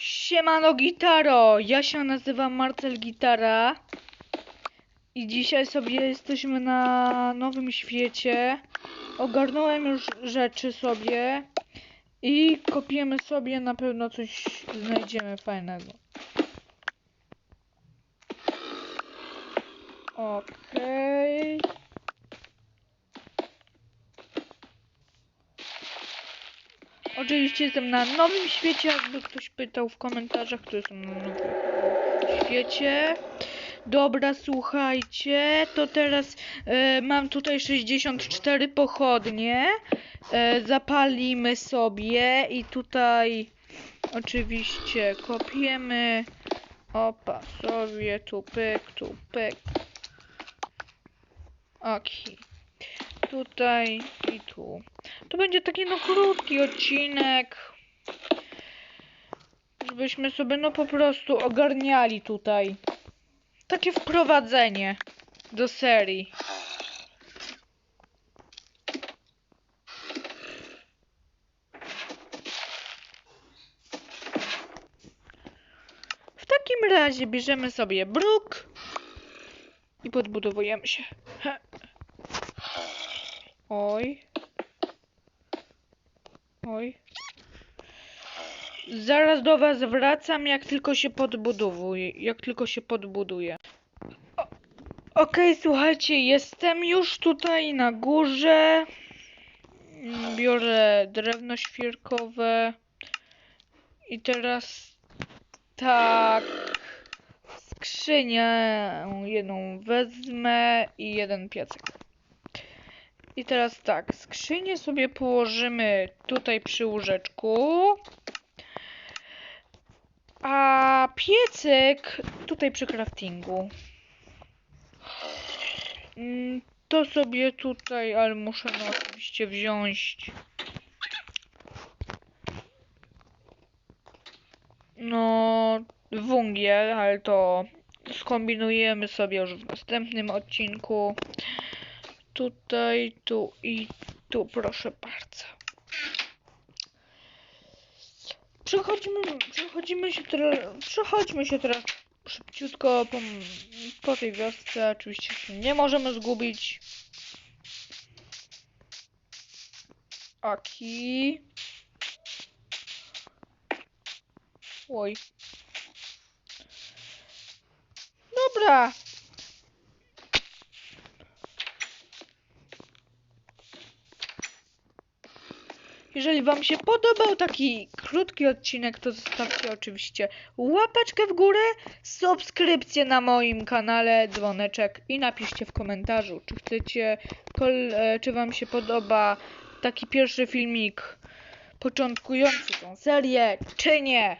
Siemano Gitaro, ja się nazywam Marcel Gitara i dzisiaj sobie jesteśmy na nowym świecie. Ogarnąłem już rzeczy sobie i kopiemy sobie, na pewno coś znajdziemy fajnego. Okej. Oczywiście jestem na nowym świecie, jakby ktoś pytał w komentarzach, to jestem na nowym świecie. Dobra, słuchajcie, to teraz e, mam tutaj 64 pochodnie. E, zapalimy sobie i tutaj oczywiście kopiemy. Opa, sobie tu pyk, tu pyk. Okej. Tutaj i tu. To będzie taki no krótki odcinek. Żebyśmy sobie no po prostu ogarniali tutaj. Takie wprowadzenie do serii. W takim razie bierzemy sobie bruk i podbudowujemy się. Oj. Oj. Zaraz do was wracam, jak tylko się podbudowuje. Jak tylko się podbuduje. O- Okej, słuchajcie, jestem już tutaj na górze. Biorę drewno świerkowe. I teraz tak. Skrzynię jedną wezmę i jeden piecek. I teraz tak, skrzynię sobie położymy tutaj przy łóżeczku. A piecyk tutaj przy craftingu. Mm, To sobie tutaj, ale muszę no oczywiście wziąć. No, węgiel, ale to skombinujemy sobie już w następnym odcinku. Tutaj, tu i tu, proszę bardzo. Przechodźmy, przechodzimy się teraz, przechodźmy się teraz szybciutko po, po tej wiosce. Oczywiście się nie możemy zgubić. Aki. Oj. Dobra. Jeżeli Wam się podobał taki krótki odcinek, to zostawcie oczywiście łapeczkę w górę, subskrypcję na moim kanale, dzwoneczek i napiszcie w komentarzu, czy chcecie, e, czy Wam się podoba taki pierwszy filmik początkujący tą serię, czy nie.